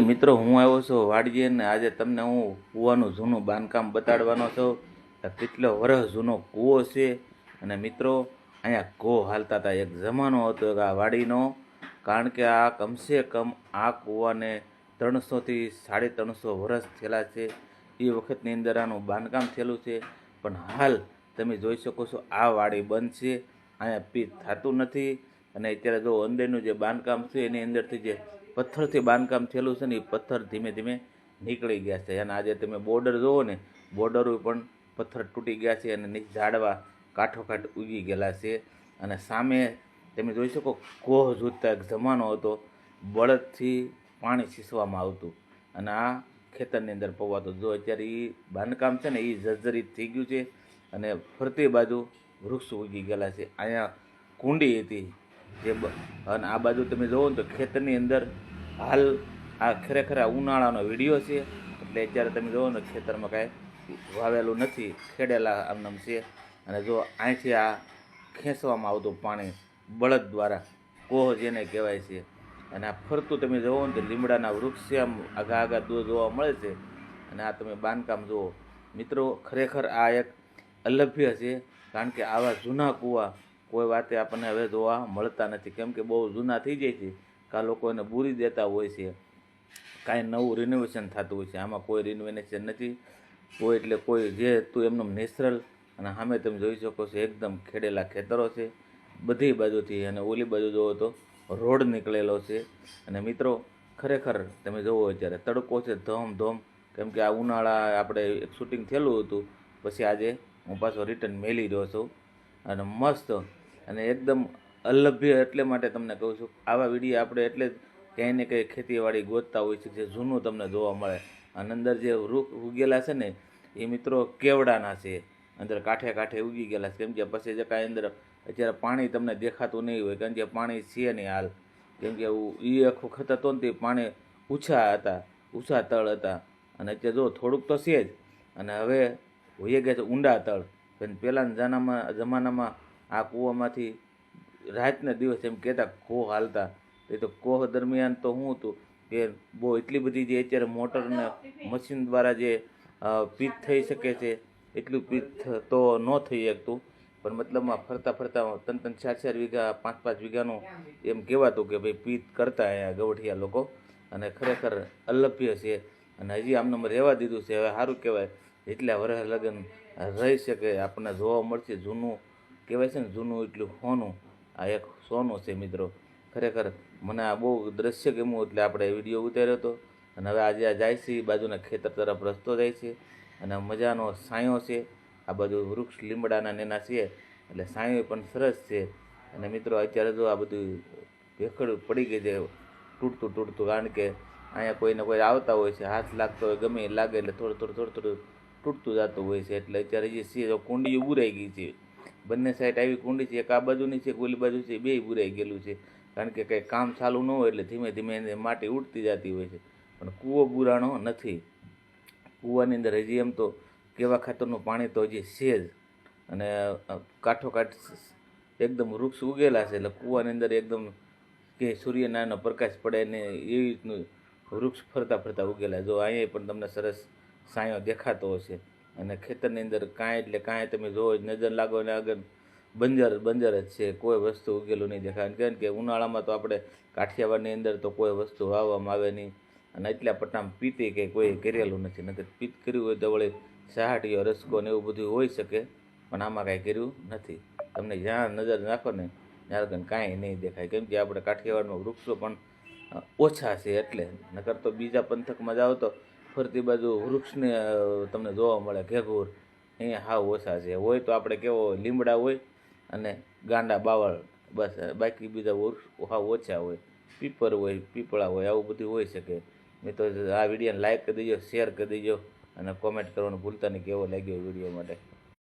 મિત્રો, હું આવ્યો છું વાડીએ ને આજે તમને હું કૂવાનું જૂનું બાંધકામ બતાડવાનો છું. કેટલો વર્ષ જૂનો કૂવો છે અને મિત્રો, અહીંયા કો હાલતા હતા. એક જમાનો હતો આ વાડીનો, કારણ કે આ કમસે કમ આ કૂવાને ત્રણસોથી સાડી ત્રણસો વર્ષ થયેલા છે. એ વખતની અંદર આનું બાંધકામ થયેલું છે. પણ હાલ તમે જોઈ શકો છો, આ વાડી બંધ છે. અહીંયા પીત થતું નથી. અને અત્યારે જો અંદરનું જે બાંધકામ છે, એની અંદરથી જે પથ્થરથી બાંધકામ થયેલું છે ને એ પથ્થર ધીમે ધીમે નીકળી ગયા છે. અને આજે તમે બોર્ડર જુઓ ને બોર્ડરો પણ પથ્થર તૂટી ગયા છે અને નીચે ઝાડવા કાઠોકાઠ ઉગી ગયેલા છે. અને સામે તમે જોઈ શકો કોહ જોતા એક જમાનો હતો, બળદથી પાણી છીસવામાં આવતું. અને આ ખેતરની અંદર પવાતો જો અત્યારે એ બાંધકામ છે ને એ જર્જરિત થઈ ગયું છે અને ફરતી બાજુ વૃક્ષ ઉગી ગયેલા છે. અહીંયા કુંડી હતી જે અને આ બાજુ તમે જુઓ ને તો ખેતરની અંદર હાલ આ ખરેખર આ ઉનાળાનો વીડિયો છે. એટલે અત્યારે તમે જુઓ ને ખેતરમાં કાંઈ વાવેલું નથી, ખેડેલા આમનામ છે. અને જો અહીંથી આ ખેંચવામાં આવતું પાણી બળદ દ્વારા કોહ જેને કહેવાય છે. અને આ ફરતું તમે જુઓ ને તો લીમડાના વૃક્ષ છે, આમ આગા આગા દૂર જોવા મળે છે. અને આ તમે બાંધકામ જુઓ. મિત્રો, ખરેખર આ એક અલભ્ય છે, કારણ કે આવા જૂના કૂવા કોઈ વાતે આપણને હવે જોવા મળતા નથી. કેમ કે બહુ જૂના થઈ જાય છે કાં લોકો એને બૂરી દેતા હોય છે. કાંઈ નવું રિનોવેશન થતું હોય છે. આમાં કોઈ રિનોવેશન નથી. કોઈ એટલે કોઈ જે હતું એમનું નેચરલ અને સામે તમે જોઈ શકો છો એકદમ ખેડેલા ખેતરો છે. બધી બાજુથી અને ઓલી બાજુ જુઓ તો રોડ નીકળેલો છે. અને મિત્રો, ખરેખર તમે જુઓ અત્યારે તડકો છે ધોમ ધોમ. કેમ કે આ ઉનાળા આપણે એક શૂટિંગ થયેલું હતું. પછી આજે હું પાછો રિટર્ન મેલી રહ્યો છું. અને મસ્ત અને એકદમ અલભ્ય એટલે માટે તમને કહું છું, આવા વીડિયો આપણે એટલે જ ક્યાંય ને ક્યાંય ખેતીવાડી ગોતતા હોય છે જે જૂનું તમને જોવા મળે. અને અંદર જે વૃક્ષ ઉગેલા છે ને, એ મિત્રો કેવડાના છે. અંદર કાંઠે કાંઠે ઉગી ગયેલા છે. કેમ કે પછી જે કાંઈ અંદર અત્યારે પાણી તમને દેખાતું નહીં હોય, કારણ કે પાણી છે નહીં હાલ. કેમ કે એ આખું ખતર હતો ને તે પાણી ઓછા હતા, ઊંચા તળ હતા. અને અત્યારે જો થોડુંક તો છે જ. અને હવે હોઈએ ગયા છે ઊંડા તળ. પહેલાંના જમાનામાં જમાનામાં આ કૂવામાંથી રાતને દિવસ એમ કહેતા કોહ હાલતા. એ તો કોહ દરમિયાન તો શું હતું, કે બહુ એટલી બધી જે અત્યારે મોટરને મશીન દ્વારા જે પીત થઈ શકે છે, એટલું પીત તો ન થઈ શકતું. પણ મતલબમાં ફરતા ફરતા ત્રણ ત્રણ ચાર ચાર વીઘા, પાંચ પાંચ વીઘાનું એમ કહેવાતું કે ભાઈ પીત કરતા અહીંયા ગવઠિયા લોકો. અને ખરેખર અલભ્ય છે. અને હજી આમને રહેવા દીધું છે. હવે સારું કહેવાય. એટલા વર્ષ લગન રહી શકે, આપણને જોવા મળશે જૂનું. કહેવાય છે ને, જૂનું એટલું સોનું. આ એક સોનું છે મિત્રો. ખરેખર મને આ બહુ દ્રશ્ય ગમ્યું, એટલે આપણે વીડિયો ઉતાર્યો હતો અને હવે આજે આ જાય છે, બાજુના ખેતર તરફ રસ્તો જાય છે. અને મજાનો સાયો છે. આ બાજુ વૃક્ષ લીમડાના નેના છે. એટલે સાયો પણ સરસ છે. અને મિત્રો, અત્યારે જો આ બધું ભેખડ પડી ગઈ છે, તૂટતું તૂટતું, કારણ કે અહીંયા કોઈને કોઈ આવતા હોય છે, હાથ લાગતો હોય, ગમે લાગે, એટલે થોડું થોડું થોડું થોડું તૂટતું જતું હોય છે. એટલે અત્યારે જે છે કુંડી ઉભરાઈ ગઈ છે. બંને સાઈડ આવી કુંડી છે, એક આ બાજુની છે ઓલી બાજુ છે બે બુરાઈ ગયેલું છે. કારણ કે કંઈ કામ ચાલુ ન હોય એટલે ધીમે ધીમે એને માટી ઉડતી જતી હોય છે. પણ કૂવો બુરાણો નથી. કૂવાની અંદર હજી એમ તો કેવા ખાતરનું પાણી તો હજી છે જ. અને કાઠોકાઠ કાંઠો એકદમ વૃક્ષ ઉગેલા છે, એટલે કૂવાની અંદર એકદમ કે સૂર્યનારાયણનો પ્રકાશ પડે ને એવી રીતનું વૃક્ષ ફરતા ફરતા ઉગેલા. જો અહીંયા પણ તમને સરસ સાયો દેખાતો હશે. અને ખેતરની અંદર કાંઈ એટલે કાંઈ તમે જોવો નજર લાગો ને આગળ બંજર બંજર જ છે. કોઈ વસ્તુ ઉગેલું નહીં દેખાય. કારણ કે ઉનાળામાં તો આપણે કાઠિયાવાડની અંદર તો કોઈ વસ્તુ વાવવામાં આવે નહીં. અને એટલા પટ્ટામાં પીતી કે કોઈ કરેલું નથી. નકર પીત કર્યું હોય તો વળી સહાટીઓ, રસકો ને એવું બધું હોઈ શકે, પણ આમાં કાંઈ કર્યું નથી. તમને જ્યાં નજર નાખો ને, ત્યાં કાંઈ નહીં દેખાય. કેમ કે આપણે કાઠિયાવાડમાં વૃક્ષો પણ ઓછા છે એટલે. નકર તો બીજા પંથકમાં જાઓ તો ફરતી બાજુ વૃક્ષને તમને જોવા મળે ઘેઘૂર, અહીંયા હાવ ઓછા છે. હોય તો આપણે કેવો લીમડા હોય અને ગાંડા બાવળ, બસ બાકી બીજા વૃક્ષ હાવ ઓછા હોય. પીપર હોય, પીપળા હોય, આવું બધું હોઈ શકે. મેં તો આ વિડીયોને લાઈક કરી દેજો શેર કરી દેજો અને કોમેન્ટ કરવાનું ભૂલતા નહીં, કેવો લાગ્યો વીડિયો માટે?